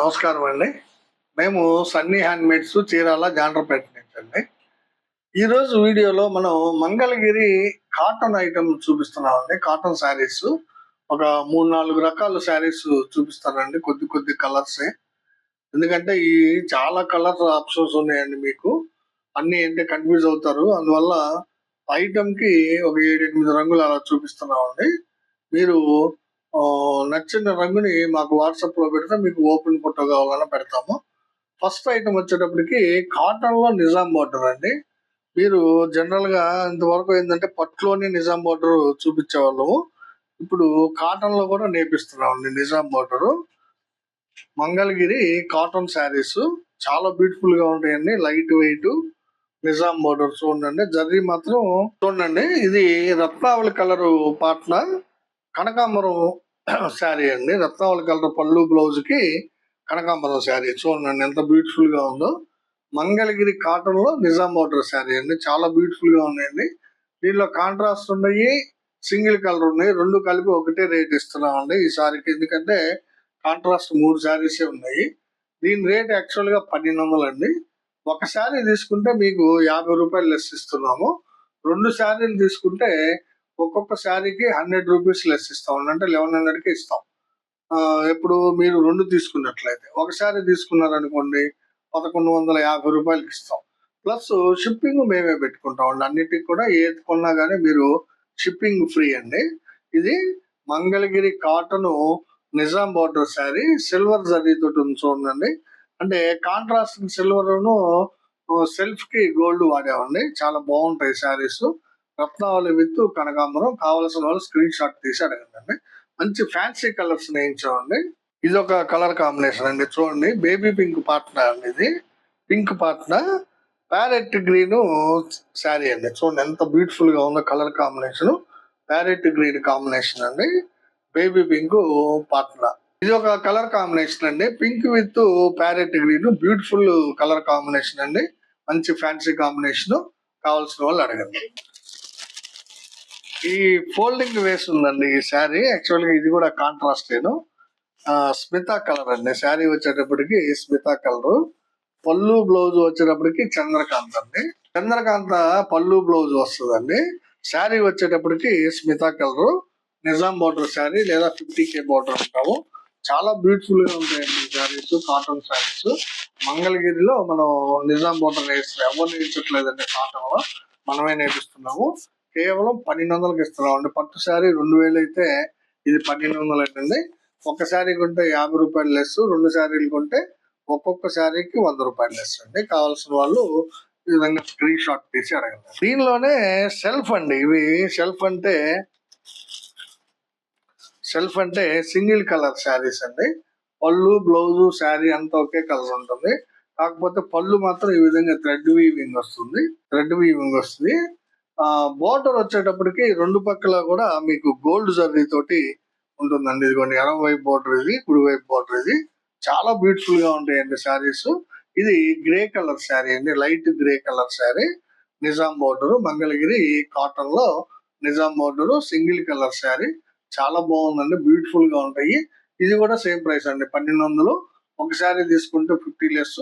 నమస్కారం అండి. మేము సన్నీ హ్యాండ్మేడ్స్ చీరాల జాండ్రపేట నుంచి అండి. ఈరోజు వీడియోలో మనం Mangalagiri cotton item చూపిస్తున్నామండి. Cotton saris. ఒక మూడు నాలుగు రకాల శారీస్ చూపిస్తానండి. కొద్ది కొద్ది కలర్సే. ఎందుకంటే ఈ చాలా కలర్ ఆప్షన్స్ ఉన్నాయండి మీకు. అన్నీ ఏంటంటే కన్ఫ్యూజ్ అవుతారు. అందువల్ల ఐటమ్కి ఒక ఏడు ఎనిమిది రంగులు అలా చూపిస్తున్నామండి. మీరు నచ్చిన రంగుని మాకు వాట్సాప్లో పెడితే మీకు ఓపెన్ ఫోటో కావాలన్నా పెడతాము. ఫస్ట్ ఐటమ్ వచ్చేటప్పటికి కాటన్లో నిజాం బార్డర్ అండి. మీరు జనరల్గా ఇంతవరకు ఏంటంటే పట్టులోని నిజాం బార్డర్ చూపించేవాళ్ళము. ఇప్పుడు కాటన్లో కూడా నేర్పిస్తున్నాం అండి Nizam border Mangalagiri cotton saris చాలా బ్యూటిఫుల్గా ఉంటాయండి. లైట్ వెయిట్ నిజాం బార్డర్ చూడండి. జర్రీ మాత్రం చూడండి. ఇది రత్నావళి కలర్ పాట్ల కనకాంబరం శారీ అండి. రత్నావళి కలర్ పళ్ళు బ్లౌజ్కి కనకాంబరం శారీ. చూడండి ఎంత బ్యూటిఫుల్గా ఉందో మంగళగిరి కాటన్లో నిజాం బార్డర్ శారీ అండి. చాలా బ్యూటిఫుల్గా ఉన్నాయండి. దీనిలో కాంట్రాస్ట్ ఉన్నాయి సింగిల్ కలర్ ఉన్నాయి. రెండు కలిపి ఒకటే రేట్ ఇస్తున్నాం అండి ఈ శారీకి. ఎందుకంటే కాంట్రాస్ట్ మూడు శారీసే ఉన్నాయి. దీని రేట్ యాక్చువల్గా పన్నెండు వందలండి అండి. ఒక శారీ తీసుకుంటే మీకు యాభై రూపాయలు లెస్ ఇస్తున్నాము. రెండు శారీలు తీసుకుంటే ఒక్కొక్క శారీకి హండ్రెడ్ రూపీస్ లెస్ ఇస్తాం అంటే లెవెన్ హండ్రెడ్కి ఇస్తాం. ఆ, ఇప్పుడు మీరు రెండు తీసుకున్నట్లయితే ఒక శారీ తీసుకున్నారనుకోండి పదకొండు వందల యాభై రూపాయలకి ఇస్తాం. ప్లస్ షిప్పింగ్ మేమే పెట్టుకుంటాం అండి అన్నిటికి కూడా ఏది కొన్నా కానీ మీరు షిప్పింగ్ ఫ్రీ అండి. ఇది Mangalagiri cotton Nizam border sari silver zari ఉంది చూడండి. అంటే కాంట్రాస్ట్ సిల్వర్ సెల్ఫ్కి గోల్డ్ వాడామండి. చాలా బాగుంటాయి శారీస్. రత్నావళి విత్ కనకాంబరం. కావలసిన వాళ్ళు స్క్రీన్ షాట్ తీసి అడగండి. మంచి ఫ్యాన్సీ కలర్స్ నేయించామండి ఇది ఒక కలర్ కాంబినేషన్ అండి. చూడండి. బేబీ పింక్ పాట్నా అండి ఇది. Pink Patna parrot green sari అండి. చూడండి. ఎంత బ్యూటిఫుల్గా ఉందో colour combination parrot green combination అండి. బేబీ పింక్ పాట్నా ఇది ఒక కలర్ కాంబినేషన్ అండి. Pink with parrot green beautiful colour combination అండి. మంచి ఫ్యాన్సీ కాంబినేషన్ కావాల్సిన వాళ్ళు అడగండి. ఈ ఫోల్డింగ్ వేసి ఉందండి ఈ శారీ. యాక్చువల్గా ఇది కూడా కాంట్రాస్ట్ నేను. స్మితా కలర్ అండి. శారీ వచ్చేటప్పటికి స్మితా కలర్. పళ్ళు బ్లౌజ్ వచ్చేటప్పటికి చంద్రకాంత్ అండి. చంద్రకాంత పళ్ళు బ్లౌజ్ వస్తుందండి. శారీ వచ్చేటప్పటికి స్మితా కలర్. నిజాం బార్డర్ శారీ లేదా ఫిఫ్టీ కే బార్డర్ అంటాము. చాలా బ్యూటిఫుల్గా ఉంటాయండి శారీస్ కాటన్ శారీస్. మంగళగిరిలో మనం నిజాం బార్డర్ వేస్తాం ఎవరు నేర్చట్లేదండి కాటన్లో. మనమే నేర్పిస్తున్నాము. కేవలం పన్నెండు వందలకి ఇస్తున్నాం అండి పట్టు శారీ రెండు వేలు అయితే ఇది పన్నెండు వందలు అండి ఒక శారీ కొంటే యాభై రూపాయలు లెస్ రెండు శారీలు కొంటే ఒక్కొక్క శారీకి వంద రూపాయలు లెస్ అండి. కావాల్సిన వాళ్ళు ఈ విధంగా స్క్రీన్ షాట్ తీసి అడగండి. దీనిలోనే సెల్ఫ్ అండి. ఇవి సెల్ఫ్ అంటే సెల్ఫ్ అంటే సింగిల్ కలర్ శారీస్ అండి. పళ్ళు బ్లౌజు శారీ అంతా ఒకే కలర్ ఉంటుంది. కాకపోతే పళ్ళు మాత్రం ఈ విధంగా థ్రెడ్ వీవింగ్ వస్తుంది. థ్రెడ్ వీవింగ్ వస్తుంది. బోర్డర్ వచ్చేటప్పటికి రెండు పక్కల కూడా మీకు గోల్డ్ జర్రీ తోటి ఉంటుందండి. ఇదిగోండి ఎడమ వైపు బోర్డర్ ఇది కుడి వైపు బోర్డర్ ఇది. చాలా బ్యూటిఫుల్గా ఉంటాయండి శారీస్. ఇది గ్రే కలర్ శారీ అండి light grey colour sari. Nizam border Mangalagiri కాటన్లో Nizam border single colour sari. చాలా బాగుందండి బ్యూటిఫుల్గా ఉంటాయి. ఇది కూడా సేమ్ ప్రైస్ అండి పన్నెండు వందలు ఒక శారీ తీసుకుంటే ఫిఫ్టీ లెస్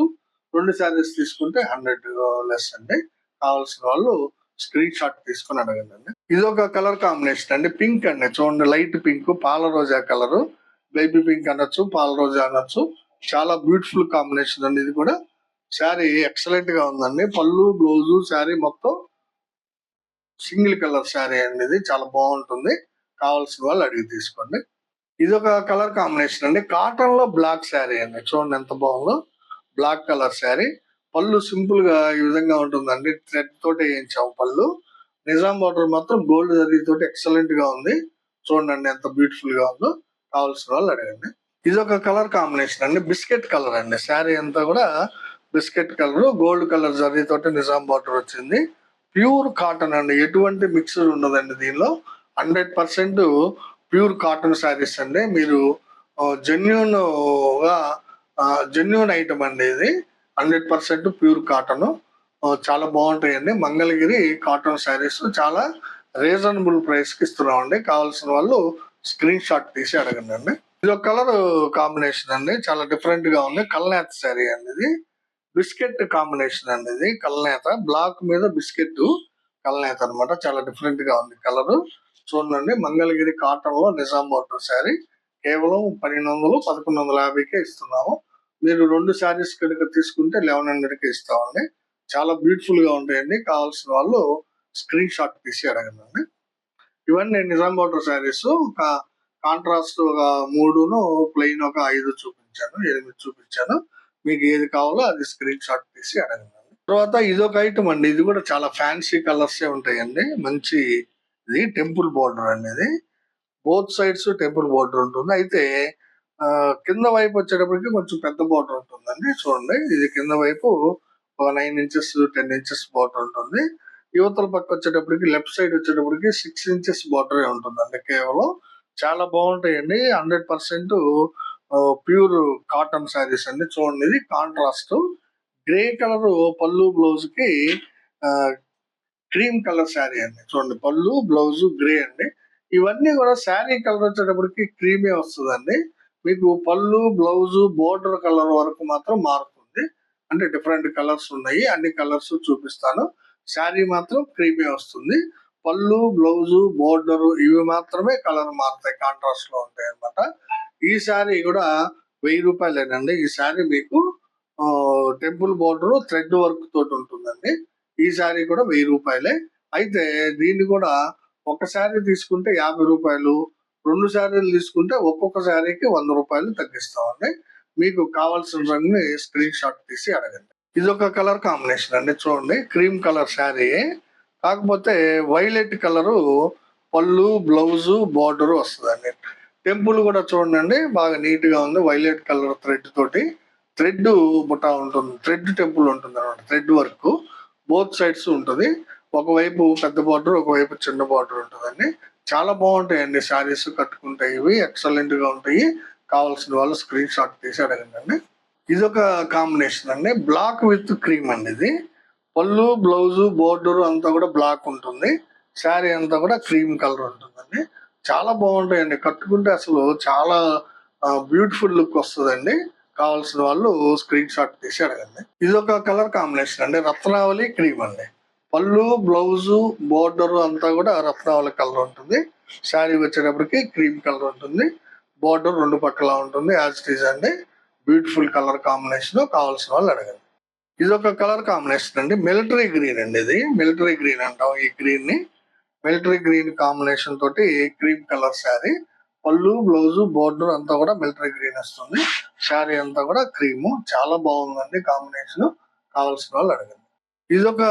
రెండు శారీస్ తీసుకుంటే హండ్రెడ్ లెస్ అండి. కావాల్సిన వాళ్ళు స్క్రీన్ షాట్ తీసుకొని అడగండి ఇది ఒక కలర్ కాంబినేషన్ అండి. పింక్ అండి. చూడండి లైట్ పింక్. పాల రోజా కలర్. బేబీ పింక్ అనొచ్చు పాల రోజా అనొచ్చు. చాలా బ్యూటిఫుల్ కాంబినేషన్ అండి ఇది కూడా. శారీ ఎక్సలెంట్గా ఉందండి. పళ్ళు బ్లౌజ్ శారీ మొత్తం సింగిల్ కలర్ శారీ అండి ఇది. చాలా బాగుంటుంది. కావాల్సిన వాళ్ళు అడిగి తీసుకోండి. ఇది ఒక కలర్ కాంబినేషన్ అండి. కాటన్లో బ్లాక్ శారీ అండి. చూడండి ఎంత బాగుందో. Black colour sari. పళ్ళు సింపుల్గా ఈ విధంగా ఉంటుందండి థ్రెడ్ తోటి వేయించాము పళ్ళు. నిజాం బార్డర్ మాత్రం గోల్డ్ జరీ తోటి ఎక్సలెంట్గా ఉంది. చూడండి ఎంత బ్యూటిఫుల్గా ఉందో. కావాల్సిన వాళ్ళు అడగండి. ఇది ఒక కలర్ కాంబినేషన్ అండి. బిస్కెట్ కలర్ అండి. శారీ అంతా కూడా biscuit colour gold colour zari తోటి నిజాం బార్డర్ వచ్చింది. ప్యూర్ కాటన్ అండి. ఎటువంటి మిక్సర్ ఉండదండి దీనిలో. Hundred percent pure cotton saris అండి. మీరు జెన్యున్గా జెన్యున్ ఐటమ్ అండి ఇది. Hundred percent pure cotton. చాలా బాగుంటాయండి. మంగళగిరి కాటన్ శారీస్ చాలా రీజనబుల్ ప్రైస్కి ఇస్తున్నామండి. కావాల్సిన వాళ్ళు స్క్రీన్ షాట్ తీసి అడగండి అండి. ఇది ఒక కలర్ కాంబినేషన్ అండి. చాలా డిఫరెంట్గా ఉంది. కల్నేత శారీ అండి ఇది. బిస్కెట్ కాంబినేషన్ అండి ఇది. కల్నేత. బ్లాక్ మీద బిస్కెట్ కల్నేత అన్నమాట. చాలా డిఫరెంట్గా ఉంది కలర్. చూడండి మంగళగిరి కాటన్లో నిజాం బోర్డర్ శారీ. కేవలం పన్నెండు వందలు పదకొండు వందల యాభైకే ఇస్తున్నాము. మీరు రెండు శారీస్ కనుక తీసుకుంటే లెవెన్ హండ్రెడ్కి ఇస్తామండి చాలా బ్యూటిఫుల్గా ఉంటాయండి. కావాల్సిన వాళ్ళు స్క్రీన్ షాట్ తీసి అడగండి. ఇవన్నీ నిజాం బార్డర్ శారీస్. ఒక కాంట్రాస్ట్ ఒక మూడును ప్లెయిన్ ఒక ఐదు చూపించాను ఎనిమిది చూపించాను. మీకు ఏది కావాలో అది స్క్రీన్ షాట్ తీసి అడగండి. తర్వాత ఇదొక ఐటమ్ అండి. ఇది కూడా చాలా ఫ్యాన్సీ కలర్స్ ఉంటాయండి. మంచి ఇది టెంపుల్ బోర్డర్ అనేది బోత్ సైడ్స్ టెంపుల్ బోర్డర్ ఉంటుంది. అయితే కింద వైపు వచ్చేటప్పటికి కొంచెం పెద్ద బోర్డర్ ఉంటుందండి చూడండి. ఇది కింద వైపు ఒక nine inches ten inches border ఉంటుంది. యువతల పక్క వచ్చేటప్పటికి లెఫ్ట్ సైడ్ వచ్చేటప్పటికి సిక్స్ ఇంచెస్ బోర్డర్ ఉంటుందండి కేవలం. చాలా బాగుంటాయండి. Hundred percent pure cotton saris అండి. చూడండి ఇది కాంట్రాస్ట్. గ్రే కలర్ పళ్ళు బ్లౌజ్కి క్రీమ్ కలర్ శారీ అండి. చూడండి పళ్ళు బ్లౌజ్ గ్రే అండి. ఇవన్నీ కూడా శారీ కలర్ వచ్చేటప్పటికి క్రీమే వస్తుందండి. మీకు పళ్ళు బ్లౌజ్ బోర్డర్ కలర్ వరకు మాత్రం మారుతుంది. అంటే డిఫరెంట్ కలర్స్ ఉన్నాయి. అన్ని కలర్స్ చూపిస్తాను. శారీ మాత్రం క్రీమే వస్తుంది. పళ్ళు బ్లౌజు బోర్డర్ ఇవి మాత్రమే కలర్ మారుతాయి. కాంట్రాస్ట్లో ఉంటాయి అనమాట ఈ శారీ కూడా వెయ్యి రూపాయలేనండి. ఈ శారీ మీకు టెంపుల్ బోర్డర్ థ్రెడ్ వర్క్ తోటి ఉంటుందండి. ఈ శారీ కూడా వెయ్యి రూపాయలే. అయితే దీన్ని కూడా ఒక శారీ తీసుకుంటే యాభై రూపాయలు రెండు శారీలు తీసుకుంటే ఒక్కొక్క శారీకి వంద రూపాయలు తగ్గిస్తామండి మీకు కావాల్సిన రంగుని స్క్రీన్ షాట్ తీసి అడగండి. ఇది ఒక కలర్ కాంబినేషన్ అండి చూడండి. Cream colour sari. కాకపోతే వైలెట్ కలరు పళ్ళు బ్లౌజు బార్డర్ వస్తుందండి. టెంపుల్ కూడా చూడండి బాగా నీట్గా ఉంది వైలెట్ కలర్ థ్రెడ్ తోటి. థ్రెడ్ బుట్ట ఉంటుంది థ్రెడ్ టెంపుల్ ఉంటుంది అనమాట థ్రెడ్ వర్క్. బోత్ సైడ్స్ ఉంటుంది. ఒకవైపు పెద్ద బార్డర్ ఒకవైపు చిన్న బార్డర్ ఉంటుందండి. చాలా బాగుంటాయండి శారీస్ కట్టుకుంటే ఇవి ఎక్సలెంట్గా ఉంటాయి. కావాల్సిన వాళ్ళు స్క్రీన్ షాట్ తీసి అడగండి ఇది ఒక కాంబినేషన్ అండి. బ్లాక్ విత్ క్రీమ్ అండి ఇది. పళ్ళు బ్లౌజు బోర్డర్ అంతా కూడా బ్లాక్ ఉంటుంది. శారీ అంతా కూడా క్రీమ్ కలర్ ఉంటుందండి. చాలా బాగుంటాయండి. కట్టుకుంటే అసలు చాలా బ్యూటిఫుల్ లుక్ వస్తుందండి. కావాల్సిన వాళ్ళు స్క్రీన్ షాట్ తీసి అడగండి. ఇది ఒక కలర్ కాంబినేషన్ అండి. రత్నావళి క్రీమ్ అండి. పళ్ళు బ్లౌజు బోర్డర్ అంతా కూడా రత్నావళి కలర్ ఉంటుంది. శారీ వచ్చేటప్పటికి క్రీమ్ కలర్ ఉంటుంది. బోర్డర్ రెండు పక్కల ఉంటుంది యాజ్ ఇట్ ఈజ్ అండి. బ్యూటిఫుల్ కలర్ కాంబినేషన్ కావాల్సిన వాళ్ళు అడగండి. ఇది ఒక కలర్ కాంబినేషన్ అండి. మిలిటరీ గ్రీన్ అండి ఇది. మిలిటరీ గ్రీన్ అంటాం ఈ గ్రీన్ని. మిలిటరీ గ్రీన్ కాంబినేషన్ తోటి క్రీమ్ కలర్ శారీ పళ్ళు బ్లౌజ్ బోర్డర్ అంతా కూడా మిలిటరీ గ్రీన్ వస్తుంది. శారీ అంతా కూడా క్రీమ్ చాలా బాగుందండి కాంబినేషన్ కావాల్సిన వాళ్ళు అడగండి. ఇది ఒక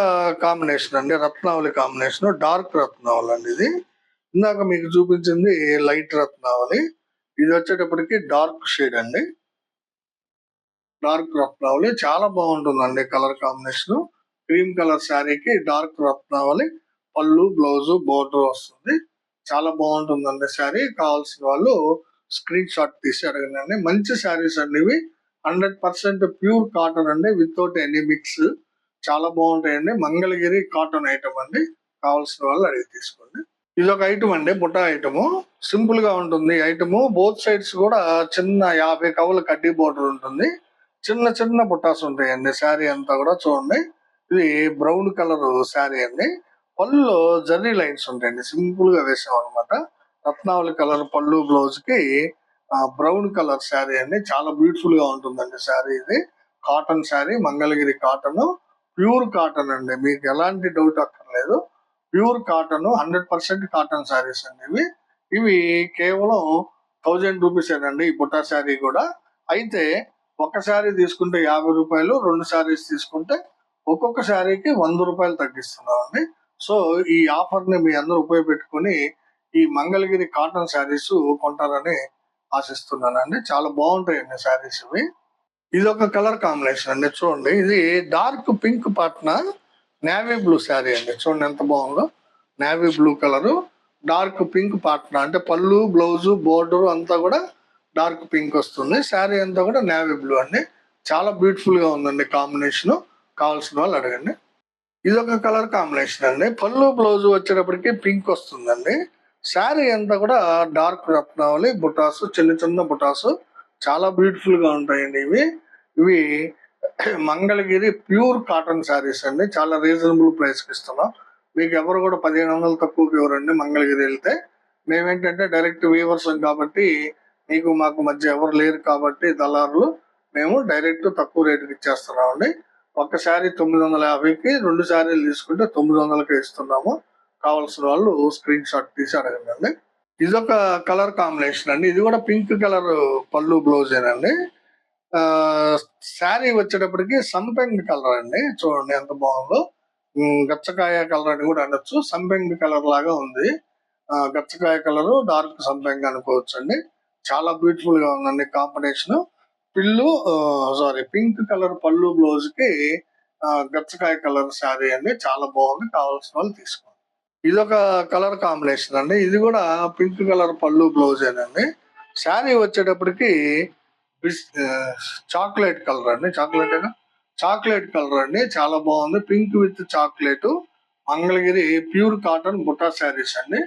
కాంబినేషన్ అండి రత్నావళి కాంబినేషన్ డార్క్ రత్నావళి అండి ఇది. ఇందాక మీకు చూపించింది లైట్ రత్నావళి. ఇది వచ్చేటప్పటికి డార్క్ షేడ్ అండి. డార్క్ రత్నావళి చాలా బాగుంటుందండి కలర్ కాంబినేషన్ క్రీమ్ కలర్ శారీకి డార్క్ రత్నావళి పళ్ళు బ్లౌజ్ బోర్డర్ వస్తుంది. చాలా బాగుంటుందండి శారీ కావాల్సిన వాళ్ళు స్క్రీన్ షాట్ తీసి అడగండి. మంచి శారీస్ అండి ఇవి. హండ్రెడ్ పర్సెంట్ ప్యూర్ కాటన్ అండి వితౌట్ ఎనీ మిక్స్ చాలా బాగుంటాయండి. మంగళగిరి కాటన్ ఐటమ్ అండి. కావాల్సిన వాళ్ళు అడిగి తీసుకోండి. ఇది ఒక ఐటమ్ అండి బుట్ట ఐటమ్. సింపుల్గా ఉంటుంది ఐటమ్. బోత్ సైడ్స్ కూడా చిన్న యాభై కవుల కడ్డీ బోర్డర్ ఉంటుంది. చిన్న చిన్న బుట్టాస్ ఉంటాయండి. శారీ అంతా కూడా చూడండి. ఇది బ్రౌన్ కలర్ శారీ అండి. పళ్ళులో జర్రీ లైన్స్ ఉంటాయండి. సింపుల్గా వేసాం అనమాట రత్నావళి కలర్ పళ్ళు బ్లౌజ్కి బ్రౌన్ కలర్ శారీ అండి. చాలా బ్యూటిఫుల్గా ఉంటుందండి శారీ ఇది. Cotton sari Mangalagiri cotton. Pure cotton అండి. మీకు ఎలాంటి డౌట్ అక్కర్లేదు. Pure cotton hundred percent cotton saris అండి ఇవి. ఇవి కేవలం థౌజండ్ రూపీస్ అండి ఈ బుట్టా శారీ కూడా. అయితే ఒక శారీ తీసుకుంటే యాభై రూపాయలు రెండు శారీస్ తీసుకుంటే ఒక్కొక్క శారీకి వంద రూపాయలు తగ్గిస్తున్నామండి. సో ఈ ఆఫర్ని మీ అందరూ ఉపయోగపెట్టుకొని ఈ మంగళగిరి కాటన్ శారీస్ కొంటారని ఆశిస్తున్నానండి. చాలా బాగుంటాయండి శారీస్ ఇవి. ఇది ఒక కలర్ కాంబినేషన్ అండి చూడండి. ఇది dark pink Patna navy blue sari అండి చూడండి ఎంత బాగుందో. Navy blue colour dark pink Patna అంటే పళ్ళు బ్లౌజు బోర్డర్ అంతా కూడా డార్క్ పింక్ వస్తుంది. శారీ అంతా కూడా నేవీ బ్లూ అండి. చాలా బ్యూటిఫుల్గా ఉందండి కాంబినేషన్. కావాల్సిన వాళ్ళు అడగండి. ఇది ఒక కలర్ కాంబినేషన్ అండి. పళ్ళు బ్లౌజ్ వచ్చేటప్పటికి పింక్ వస్తుందండి. శారీ అంతా కూడా డార్క్ రత్నావళి బుటాస్ చిన్న చిన్న బుటాస్. చాలా బ్యూటిఫుల్గా ఉంటాయండి ఇవి. ఇవి మంగళగిరి ప్యూర్ కాటన్ శారీస్ అండి. చాలా రీజనబుల్ ప్రైస్కి ఇస్తున్నాం. మీకు ఎవరు కూడా పదిహేను వందలు తక్కువకి ఎవరండి మంగళగిరి వెళ్తే. మేమేంటంటే డైరెక్ట్ వీవర్స్ కాబట్టి మీకు మాకు మధ్య ఎవరు లేరు కాబట్టి దళారులు మేము డైరెక్ట్ తక్కువ రేటుకి ఇచ్చేస్తున్నామండి. ఒక్కసారి శారీ తొమ్మిది వందల యాభైకి రెండు శారీలు తీసుకుంటే తొమ్మిది వందలకి ఇస్తున్నాము. కావాల్సిన వాళ్ళు స్క్రీన్ షాట్ తీసి అడగండి ఇది ఒక కలర్ కాంబినేషన్ అండి. ఇది కూడా పింక్ కలర్ పళ్ళు బ్లౌజ్ అండి ఆ శారీ వచ్చేటప్పటికి సంపెంగ్ కలర్ అండి. చూడండి ఎంత బాగుందో. గచ్చకాయ కలర్ అని కూడా అనొచ్చు. సంపెంగ్ కలర్ లాగా ఉంది. ఆ, గచ్చకాయ కలర్ డార్క్ సంపెంగ్ అనుకోవచ్చు అండి చాలా బ్యూటిఫుల్గా ఉందండి కాంబినేషన్. పిల్లు సారీ పింక్ కలర్ పళ్ళు బ్లౌజ్కి గచ్చకాయ కలర్ శారీ అండి. చాలా బాగుంది. కావాల్సిన వాళ్ళు తీసుకోండి. ఇది ఒక కలర్ కాంబినేషన్ అండి. ఇది కూడా పింక్ కలర్ పళ్ళు బ్లౌజ్ అండి శారీ వచ్చేటప్పటికి చాక్లెట్ కలర్ అండి. చాక్లెట్ చాక్లెట్ కలర్ అండి. చాలా బాగుంది. Pink with chocolate. Mangalagiri pure cotton Butta saris అండి.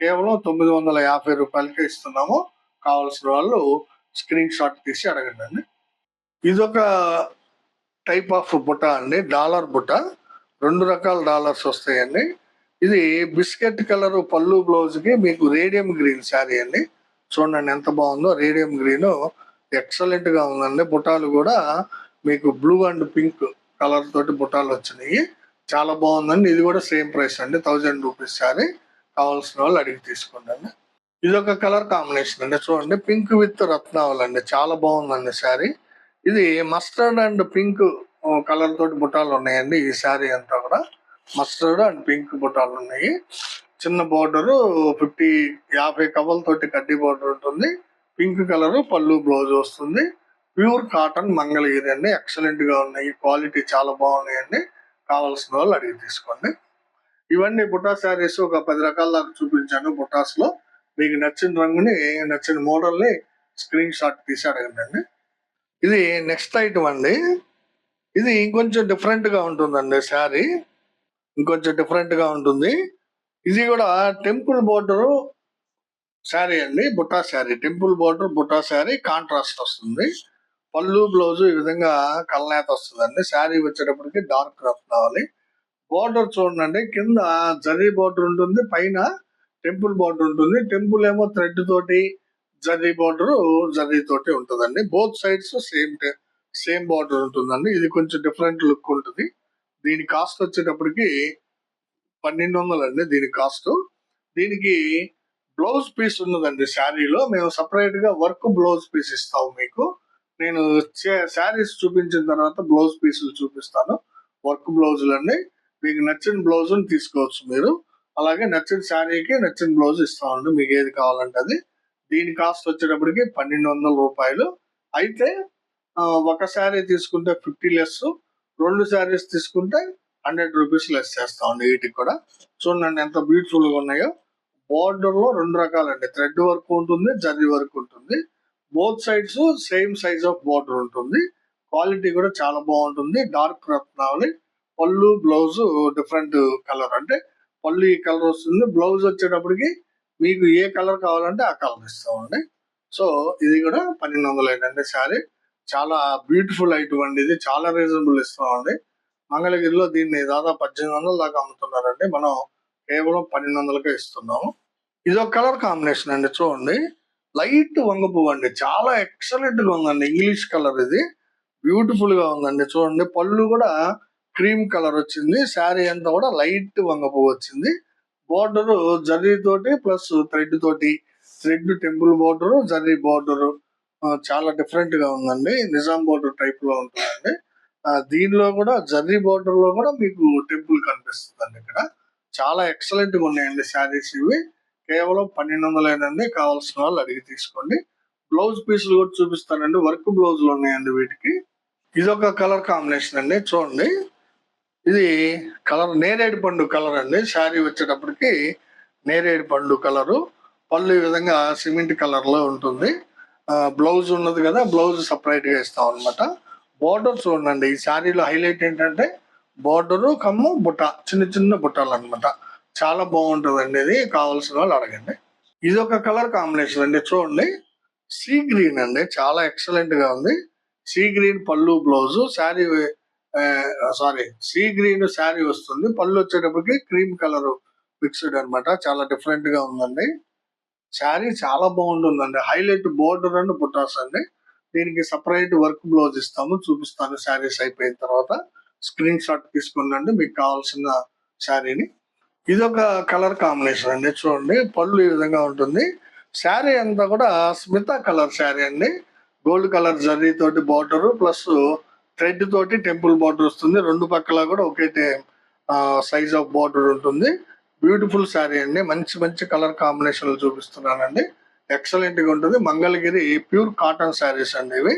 కేవలం తొమ్మిది వందల యాభై రూపాయలకే ఇస్తున్నాము. కావాల్సిన వాళ్ళు స్క్రీన్ షాట్ తీసి అడగండి అండి. ఇదొక టైప్ ఆఫ్ బుట్ట అండి. డాలర్ బుట్ట రెండు రకాల డాలర్స్ వస్తాయండి. ఇది బిస్కెట్ కలర్ పళ్ళు బ్లౌజ్కి మీకు రేడియం గ్రీన్ శారీ అండి. చూడండి ఎంత బాగుందో రేడియం గ్రీన్. ఎక్సలెంట్గా ఉందండి. బుటాలు కూడా మీకు బ్లూ అండ్ పింక్ కలర్ తోటి బుటాలు వచ్చినాయి. చాలా బాగుందండి. ఇది కూడా సేమ్ ప్రైస్ అండి. Thousand rupees sari. కావాల్సిన వాళ్ళు అడిగి తీసుకోండి. ఇది ఒక కలర్ కాంబినేషన్ అండి. చూడండి పింక్ విత్ రత్నావళి అండి. చాలా బాగుందండి శారీ. ఇది మస్టర్డ్ అండ్ పింక్ కలర్ తోటి బుటాలు ఉన్నాయండి ఈ శారీ అంతా కూడా. మస్టర్డ్ అండ్ పింక్ బుటాలు ఉన్నాయి. చిన్న బార్డర్ ఫిఫ్టీ యాభై కవల తోటి కడ్డీ బార్డర్ ఉంటుంది. పింక్ కలర్ పళ్ళు బ్లౌజ్ వస్తుంది. ప్యూర్ కాటన్ మంగళగిరి అండి. ఎక్సలెంట్గా ఉన్నాయి. క్వాలిటీ చాలా బాగున్నాయండి. కావాల్సిన వాళ్ళు అడిగి తీసుకోండి. ఇవన్నీ బుటా శారీస్ ఒక పది రకాల దాకా చూపించాను బుటాస్లో మీకు నచ్చిన రంగుని నచ్చిన మోడల్ని స్క్రీన్ షాట్ తీసి అడగండి. ఇది నెక్స్ట్ ఐటమ్ అండి. ఇది ఇంకొంచెం డిఫరెంట్గా ఉంటుందండి శారీ. ఇంకొంచెం డిఫరెంట్గా ఉంటుంది. ఇది కూడా టెంపుల్ బోర్డర్ శారీ అండి Butta sari temple border Butta sari contrast వస్తుంది. పళ్ళు బ్లౌజ్ ఈ విధంగా కళ్ళనేత వస్తుందండి. శారీ వచ్చేటప్పటికి డార్క్ రఫ్ కావాలి బోర్డర్ చూడండి కింద జరీ బోర్డర్ ఉంటుంది పైన టెంపుల్ బోర్డర్ ఉంటుంది. టెంపుల్ ఏమో థ్రెడ్ తోటి జరీ బోర్డర్ జరీ తోటి ఉంటుందండి. Both sides same same border ఉంటుందండి. ఇది కొంచెం డిఫరెంట్ లుక్ ఉంటుంది. దీని కాస్ట్ వచ్చేటప్పటికి పన్నెండు వందలు అండి దీని కాస్ట్ దీనికి బ్లౌజ్ పీస్ ఉన్నదండి శారీలో. మేము సపరేట్గా వర్క్ బ్లౌజ్ పీస్ ఇస్తాము మీకు. నేను శారీస్ చూపించిన తర్వాత బ్లౌజ్ పీసులు చూపిస్తాను. వర్క్ బ్లౌజులు మీకు నచ్చిన బ్లౌజ్ తీసుకోవచ్చు మీరు. అలాగే నచ్చిన శారీకి నచ్చిన బ్లౌజ్ ఇస్తామండి. మీకు ఏది కావాలంటే అది. దీని కాస్ట్ వచ్చేటప్పటికి పన్నెండు వందల రూపాయలు. అయితే ఒక శారీ తీసుకుంటే ఫిఫ్టీ లెస్ రెండు శారీస్ తీసుకుంటే హండ్రెడ్ రూపీస్ లెస్ చేస్తామండి వీటికి కూడా. చూడండి ఎంత బ్యూటిఫుల్గా ఉన్నాయో. బార్డర్లో రెండు రకాలండి. థ్రెడ్ వర్క్ ఉంటుంది జరీ వర్క్ ఉంటుంది. Both sides same size of border ఉంటుంది. క్వాలిటీ కూడా చాలా బాగుంటుంది. డార్క్ రత్నావళి పళ్ళు బ్లౌజ్ డిఫరెంట్ కలర్ అంటే పళ్ళు ఈ కలర్ వస్తుంది. బ్లౌజ్ వచ్చేటప్పటికి మీకు ఏ కలర్ కావాలంటే ఆ కలర్ ఇస్తామండి. సో ఇది కూడా పన్నెండు వందలు ఏంటంటే శారీ చాలా బ్యూటిఫుల్ ఐటమ్ ఇది చాలా రీజనబుల్ ఇస్తామండి మంగళగిరిలో దీన్ని దాదాపు పద్దెనిమిది వందల దాకా అమ్ముతున్నారండి. మనం కేవలం పన్నెండు వందలకే ఇస్తున్నాము. ఇది ఒక కలర్ కాంబినేషన్ అండి చూడండి. లైట్ వంగపువ్వు అండి. చాలా ఎక్సలెంట్గా ఉందండి. ఇంగ్లీష్ కలర్ ఇది. బ్యూటిఫుల్గా ఉందండి చూడండి. పళ్ళు కూడా క్రీమ్ కలర్ వచ్చింది. శారీ అంతా కూడా లైట్ వంగపువ్వు వచ్చింది. బోర్డర్ జర్రీ తోటి ప్లస్ థ్రెడ్ తోటి thread temple border zari border చాలా డిఫరెంట్గా ఉందండి. నిజాం బోర్డర్ టైప్లో ఉంటుందండి దీనిలో కూడా జర్రీ బోర్డర్లో కూడా మీకు టెంపుల్ కనిపిస్తుందండి ఇక్కడ. చాలా ఎక్సలెంట్గా ఉన్నాయండి శారీస్ ఇవి. కేవలం పన్నెండు వందలేనండి కావాల్సిన వాళ్ళు అడిగి తీసుకోండి. బ్లౌజ్ పీసులు కూడా చూపిస్తానండి. వర్క్ బ్లౌజులు ఉన్నాయండి వీటికి. ఇది ఒక కలర్ కాంబినేషన్ అండి. చూడండి. ఇది కలర్ నేరేడు పండు కలర్ అండి. శారీ వచ్చేటప్పటికి నేరేడు పండు కలరు పళ్ళు ఈ విధంగా సిమెంట్ కలర్లో ఉంటుంది. బ్లౌజ్ ఉన్నది కదా బ్లౌజ్ సపరేట్గా ఇస్తాం అనమాట బోర్డర్ చూడండి ఈ శారీలో హైలైట్ ఏంటంటే బోర్డర్ కమ్ము బుట్ట చిన్న చిన్న బుట్టాలు అనమాట చాలా బాగుంటుందండి ఇది కావాల్సిన వాళ్ళు అడగండి. ఇది ఒక కలర్ కాంబినేషన్ అండి చూడండి. సీ గ్రీన్ అండి చాలా ఎక్సలెంట్గా ఉంది. సీ గ్రీన్ పళ్ళు blouse sari sorry sea green sari వస్తుంది. పళ్ళు వచ్చేటప్పటికి క్రీమ్ కలర్ మిక్స్డ్ అన్నమాట చాలా డిఫరెంట్గా ఉందండి. శారీ చాలా బాగుంటుందండి. హైలైట్ బోర్డర్ అండ్ బుటాస్ అండి. దీనికి సపరేట్ వర్క్ బ్లౌజ్ ఇస్తాము. చూపిస్తాను శారీస్ అయిపోయిన తర్వాత. స్క్రీన్ షాట్ తీసుకుందండి మీకు కావాల్సిన శారీని. ఇది ఒక కలర్ కాంబినేషన్ అండి. చూడండి. పళ్ళు ఈ విధంగా ఉంటుంది. శారీ అంతా కూడా స్మిత కలర్ శారీ అండి. గోల్డ్ కలర్ జరీ తోటి బార్డర్ ప్లస్ థ్రెడ్ తోటి టెంపుల్ బార్డర్ వస్తుంది. రెండు పక్కల కూడా ఒకే సైజ్ ఆఫ్ బార్డర్ ఉంటుంది. బ్యూటిఫుల్ శారీ అండి. మంచి మంచి కలర్ కాంబినేషన్లు చూపిస్తున్నానండి. ఎక్సలెంట్గా ఉంటుంది. మంగళగిరి ప్యూర్ కాటన్ శారీస్ అండి ఇవి.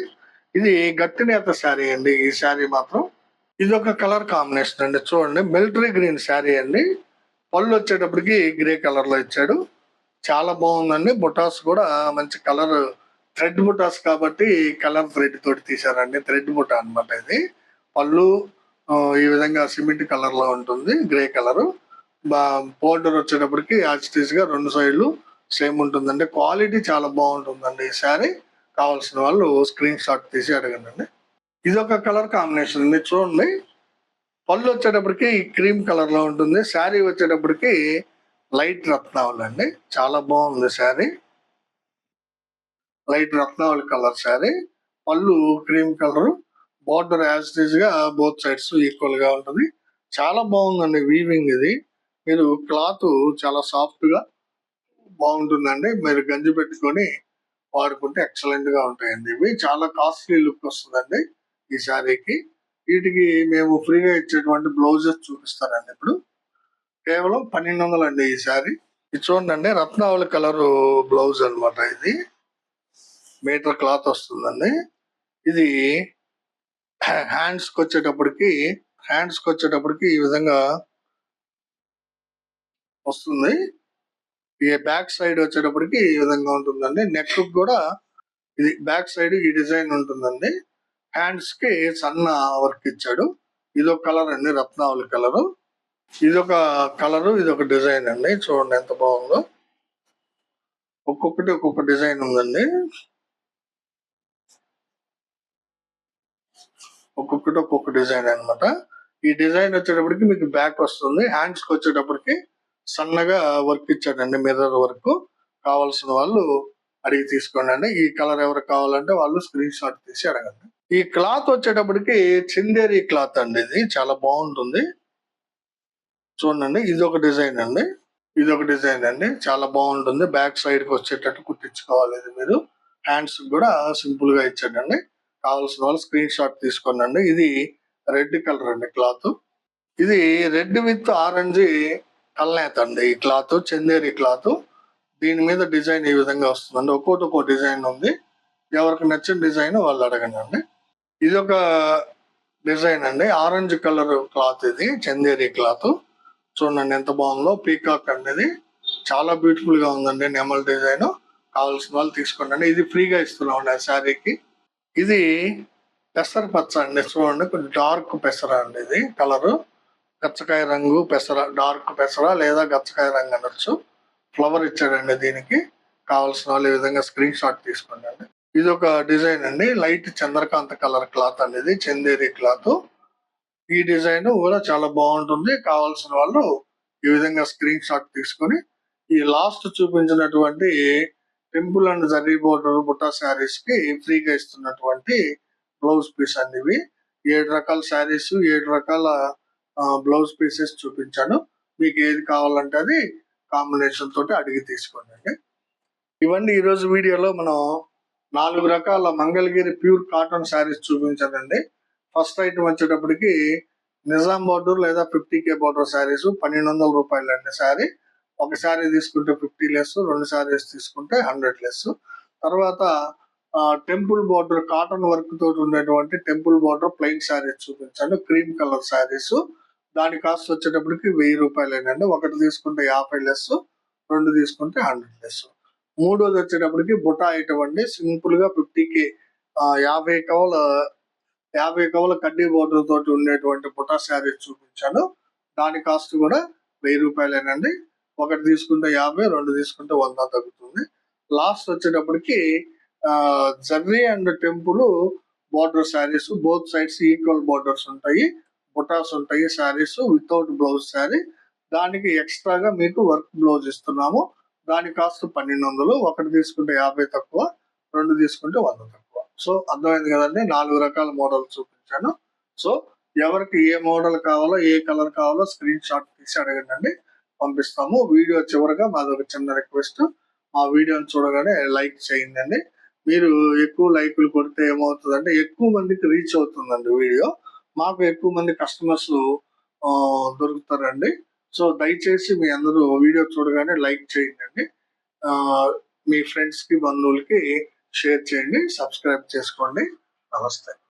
ఇది గట్టినేత శారీ అండి. ఈ శారీ మాత్రం ఇది ఒక కలర్ కాంబినేషన్ అండి. చూడండి. మిలిటరీ గ్రీన్ శారీ అండి. పళ్ళు వచ్చేటప్పటికి గ్రే కలర్లో ఇచ్చాడు. చాలా బాగుందండి. బుటాస్ కూడా మంచి కలర్ థ్రెడ్ బుటాస్ కాబట్టి కలర్ థ్రెడ్ తోటి తీశారండి. థ్రెడ్ బుటా అన్నమాట ఇది. పళ్ళు ఈ విధంగా సిమెంట్ కలర్లో ఉంటుంది. Grey colour. బోర్డర్ వచ్చేటప్పటికి యాజిటీస్గా రెండు సైడ్లు సేమ్ ఉంటుందండి. క్వాలిటీ చాలా బాగుంటుందండి ఈ శారీ కావాల్సిన వాళ్ళు స్క్రీన్ షాట్ తీసి అడగండి ఇది ఒక కలర్ కాంబినేషన్ అండి చూడండి. పళ్ళు వచ్చేటప్పటికి క్రీమ్ కలర్లో ఉంటుంది. శారీ వచ్చేటప్పటికి లైట్ రత్నావళి అండి. చాలా బాగుంది శారీ లైట్ రత్నావళి కలర్ శారీ పళ్ళు క్రీమ్ కలర్ బార్డర్ యాజ్గా బోత్ సైడ్స్ ఈక్వల్గా ఉంటుంది. చాలా బాగుందండి వీవింగ్ ఇది. మీరు క్లాత్ చాలా సాఫ్ట్గా బాగుంటుందండి. మీరు గంజి పెట్టుకొని వాడుకుంటే ఎక్సలెంట్గా ఉంటాయండి ఇవి. చాలా కాస్ట్లీ లుక్ వస్తుందండి ఈ శారీకి. వీటికి మేము ఫ్రీగా ఇచ్చేటువంటి బ్లౌజెస్ చూపిస్తానండి ఇప్పుడు. కేవలం పన్నెండు వందలు అండి ఈ శారీ. ఇది చూడండి రత్నావళి కలర్ బ్లౌజ్ అన్నమాట ఇది. మీటర్ క్లాత్ వస్తుందండి. ఇది హ్యాండ్స్కి వచ్చేటప్పటికి హ్యాండ్స్కి వచ్చేటప్పటికి ఈ విధంగా వస్తుంది. ఈ బ్యాక్ సైడ్ వచ్చేటప్పటికి ఈ విధంగా ఉంటుందండి. నెక్ కూడా ఇది బ్యాక్ సైడ్ ఈ డిజైన్ ఉంటుందండి. హ్యాండ్స్కి సన్న వర్క్ ఇచ్చాడు. ఇది ఒక కలర్ అండి రత్నావళి కలర్. ఇది ఒక కలర్ ఇది ఒక డిజైన్ అండి. చూడండి ఎంత బాగుందో. ఒక్కొక్కటి ఒక్కొక్క డిజైన్ ఉందండి. ఒక్కొక్కటి ఒక్కొక్క డిజైన్ అన్నమాట. ఈ డిజైన్ వచ్చేటప్పటికి మీకు బ్యాక్ వస్తుంది. హ్యాండ్స్కి వచ్చేటప్పటికి సన్నగా వర్క్ ఇచ్చాడండి మిర్రర్ వర్క్ కావాల్సిన వాళ్ళు అడిగి తీసుకోండి అండి ఈ కలర్ ఎవరు కావాలంటే వాళ్ళు స్క్రీన్ షాట్ తీసి అడగండి. ఈ క్లాత్ వచ్చేటప్పటికి చిందేరి క్లాత్ అండి ఇది. చాలా బాగుంటుంది. చూడండి ఇది ఒక డిజైన్ అండి. ఇది ఒక డిజైన్ అండి. చాలా బాగుంటుంది. బ్యాక్ సైడ్కి వచ్చేటట్టు కుట్టించుకోవాలి ఇది మీరు. హ్యాండ్స్ కూడా సింపుల్గా ఇచ్చాడండి. కావాల్సిన వాళ్ళు స్క్రీన్ షాట్ తీసుకోండి ఇది రెడ్ కలర్ అండి క్లాత్ ఇది రెడ్ విత్ ఆరెంజ్ కల్నేత అండి ఈ క్లాత్ చందేరి క్లాత్ దీని మీద డిజైన్ ఈ విధంగా వస్తుందండి ఒక్కోటి ఒక్కో డిజైన్ ఉంది. ఎవరికి నచ్చిన డిజైన్ వాళ్ళు అడగండి అండి ఇది ఒక డిజైన్ అండి. ఆరెంజ్ కలర్ క్లాత్ ఇది చందేరి క్లాత్. చూడండి ఎంత బాగుందో. పీకాక్ అనేది చాలా బ్యూటిఫుల్గా ఉందండి. నెమల్ డిజైన్. కావాల్సిన వాళ్ళు తీసుకోండి. ఇది ఫ్రీగా ఇస్తున్నాం అండి ఆ శారీకి. ఇది పెసర పచ్చ అండి. చూడండి కొంచెం డార్క్ పెసర అండి ఇది కలర్. గచ్చకాయ రంగు పెసర డార్క్ పెసర లేదా గచ్చకాయ రంగు అనొచ్చు. ఫ్లవర్ ఇచ్చాడండి దీనికి. కావాల్సిన వాళ్ళు ఈ విధంగా స్క్రీన్ షాట్ తీసుకోండి. అండి ఇది ఒక డిజైన్ అండి. లైట్ చంద్రకాంత కలర్ క్లాత్ అనేది చందేరి క్లాత్ ఈ డిజైన్ కూడా చాలా బాగుంటుంది. కావాల్సిన వాళ్ళు ఈ విధంగా స్క్రీన్ షాట్ తీసుకొని ఈ లాస్ట్ చూపించినటువంటి temple and zari border Butta శారీస్కి ఫ్రీగా ఇస్తున్నటువంటి బ్లౌజ్ పీస్ అనేవి ఇవి. ఏడు రకాల శారీస్ ఏడు రకాల బ్లౌజ్ పీసెస్ చూపించాను. మీకు ఏది కావాలంటే అది కాంబినేషన్ తోటి అడిగి తీసుకోండి. అండి ఇవన్నీ ఈరోజు వీడియోలో మనం నాలుగు రకాల మంగళగిరి ప్యూర్ కాటన్ శారీస్ చూపించానండి. ఫస్ట్ ఐటమ్ వచ్చేటప్పటికి నిజాం బార్డర్ లేదా ఫిఫ్టీ కే బార్డర్ శారీస్ పన్నెండు వందల రూపాయలు అండి శారీ. ఒక శారీ తీసుకుంటే ఫిఫ్టీ లెస్ రెండు శారీస్ తీసుకుంటే హండ్రెడ్ లెస్. తర్వాత టెంపుల్ బార్డర్ కాటన్ వర్క్ తోటి ఉండేటువంటి టెంపుల్ బార్డర్ ప్లెయిన్ శారీస్ చూపించాను. Cream colour saris. దాని కాస్ట్ వచ్చేటప్పటికి వెయ్యి రూపాయలేనండి. ఒకటి తీసుకుంటే యాభై లెస్ రెండు తీసుకుంటే హండ్రెడ్ లెస్ మూడోది వచ్చేటప్పటికి బుటా ఐటమ్ అండి. సింపుల్గా ఫిఫ్టీకి యాభై కవల యాభై కవల కడ్డీ బోర్డర్ తోటి ఉండేటువంటి బుటా శారీస్ చూపించాను. దాని కాస్ట్ కూడా వెయ్యి రూపాయలేనండి. ఒకటి తీసుకుంటే యాభై రెండు తీసుకుంటే వంద తగ్గుతుంది. లాస్ట్ వచ్చేటప్పటికి zari and temple border saris both sides equal borders ఉంటాయి. బుటాస్ ఉంటాయి శారీస్ వితౌట్ బ్లౌజ్ శారీ. దానికి ఎక్స్ట్రాగా మీకు వర్క్ బ్లౌజ్ ఇస్తున్నాము. దాని కాస్ట్ పన్నెండు వందలు ఒకటి తీసుకుంటే యాభై తక్కువ రెండు తీసుకుంటే వంద తక్కువ. సో అర్థమైంది కదండి? నాలుగు రకాల మోడల్ చూపించాను. సో ఎవరికి ఏ మోడల్ కావాలో ఏ కలర్ కావాలో స్క్రీన్ షాట్ తీసి అడగండి. పంపిస్తాము. వీడియో చివరిగా మాది ఒక చిన్న రిక్వెస్ట్ మా వీడియోని చూడగానే లైక్ చేయండి మీరు ఎక్కువ లైకులు కొడితే ఏమవుతుందంటే ఎక్కువ మందికి రీచ్ అవుతుందండి వీడియో. మాకు ఎక్కువ మంది కస్టమర్స్ దొరుకుతారండి. సో దయచేసి మీ అందరూ వీడియో చూడగానే లైక్ చేయండి. ఆ, మీ ఫ్రెండ్స్కి బంధువులకి షేర్ చేయండి సబ్స్క్రైబ్ చేసుకోండి. నమస్తే.